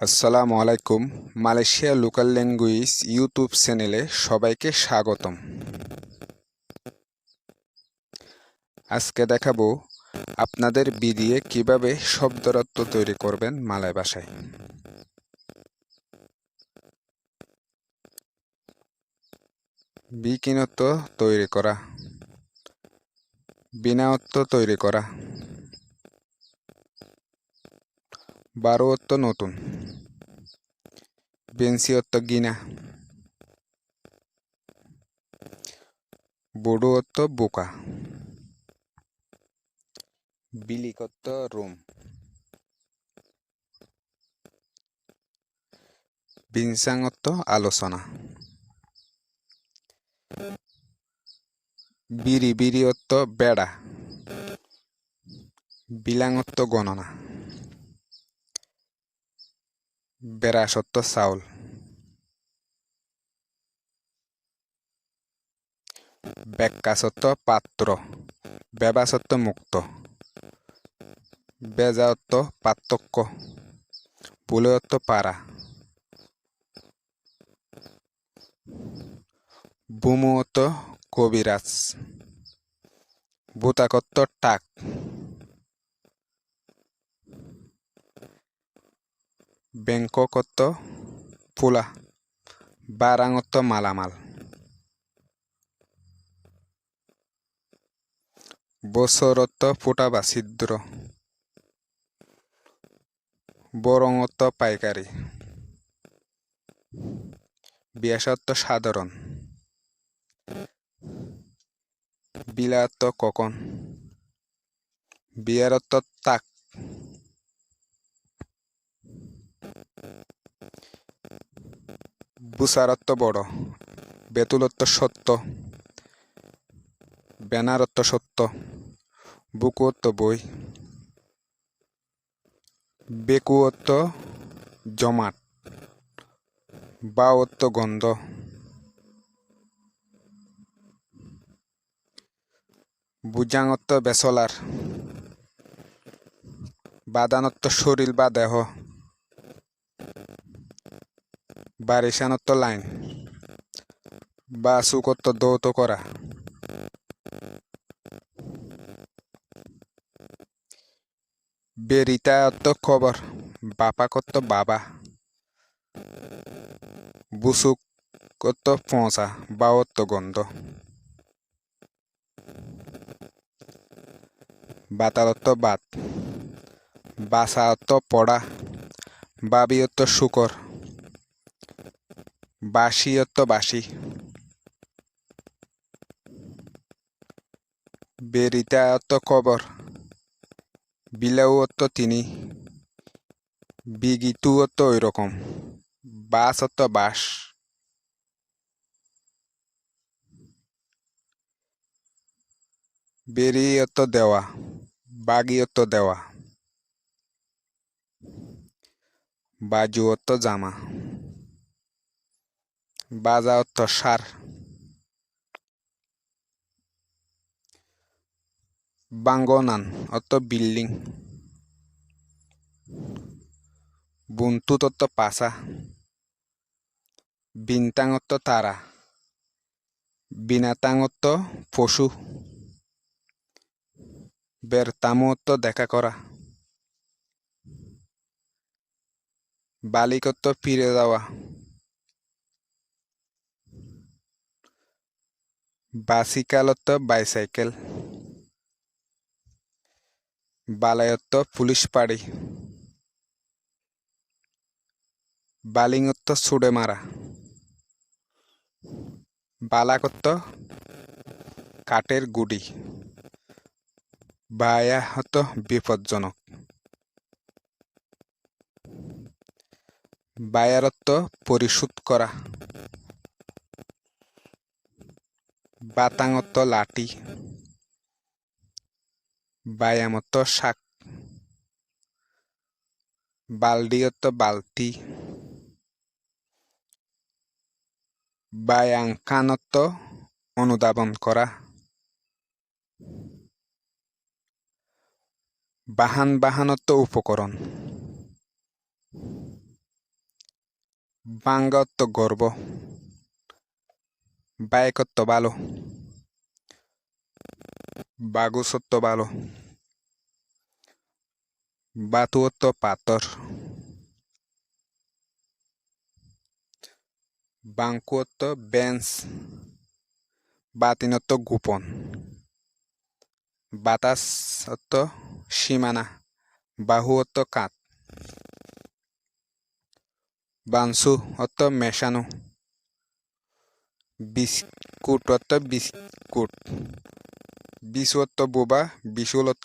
আসসালামু আলাইকুম। Malaysia local language YouTube চ্যানেলে সবাইকে স্বাগতম। আজকে দেখাবো আপনাদের বি দিয়ে কীভাবে শব্দরত্ব তৈরি করবেন মালয় ভাষায়। বিকিনত্ব তৈরি করা বিনায়ত্ব তৈরি করা বারোত্ব নতুন। বেন্সিয়ত্ব গিনা। বড়ুয়ত্ব বোকা। বিলিকত্ব রুম। বিনসাঙত্ব আলোচনা। বিরি বিরিয়ত্ব বেড়া। বিলাঙত্ব গণনা। বেড়াসত্ব চাউল। ব্যাক্যাসত্ব পাত্র ব্যবাসত্ব মুক্ত বেজাত্ব পার্থক্য পুলয়ত্ব পাড়া বুমুয়ত্ব কবিরাজ ভূতাকত্ব টাক। বেংককত্ব পোলা বারাঙত্ব মালামাল। বছরত্ব ফোটা বা ছিদ্র বরঙত্ব পাইকারি বিয়াসত্ব সাধারণ বিলাত্ব কখন বিয়ারত্ব তাক। বুসারত্ব বড়, বেতুলত্ব সত্য, বেনারত্ব সত্য, বুকুত্ব বই বেকুয়ত্ব জমাট বাওত্ব গন্ধ। বুজাঙত্ব বেসলার, বাদানত্ব শরীর বা দেহ। বারিশানত্ব লাইন। বা সুকত্ব দৌত করা। বেরিতায়ত্ব খবর বাপাকত্ব বাবা। বুসুকত্ব পৌঁছা বাওত্ব গন্ধ। বাতালত্ব বাত। বাসায়ত্ব পড়া। বাবিয়ত্ব শুকর। বাসিয়ত্ব বাসি বেরিতায়ত্ব কবর বিলাউত্ব তিনি বিগিতুয়ত্ব ওই রকম বাসত্ব বাস বেরিয়ত্ব দেওয়া বাগিয়ত্ব দেওয়া বাজুয়ত্ব জামা। বাজায়ত্ব সার। বাঙ্গনান অত বিল্ডিং। বুন্তুতত্ব পাশা বিনতাঙত্ব তারা। বিনাতাঙত্ব পশু। বেরতামত্ব দেখা করা। বালিকত্ব ফিরে যাওয়া। বাসিকালত্ব, বাইসাইকেল। বালায়ত্ব পুলিশ পাড়ি। বালিঙত্ব ছুড়ে মারা। বালাকত্ব কাঠের গুডি। বায়াহত, বিপজ্জনক। বায়ারত্ব, পরিশোধ করা। বাতাঙত্ব লাঠি বায়ামত্ব শাক বালডিয়ত্ব বালতি বায়াঙ্কানত্ব অনুধাবন করা বাহান বাহানত্ব উপকরণ বাঙ্গত্ব গর্ব বায়কত্ব ভালো বাগুসত্ব ভালো বাতুয়ত্ব পাতর বাঙ্কুয়ত্ব বেঞ্চ বাতিনত্ব গোপন বাতাসত্ব সীমানা বাহুত্ব কাত বানসু অর্থ মেশানো বিস্কুট অর্থ বিস্কুট। বিশুত্ব বোবা বিশুলত্ব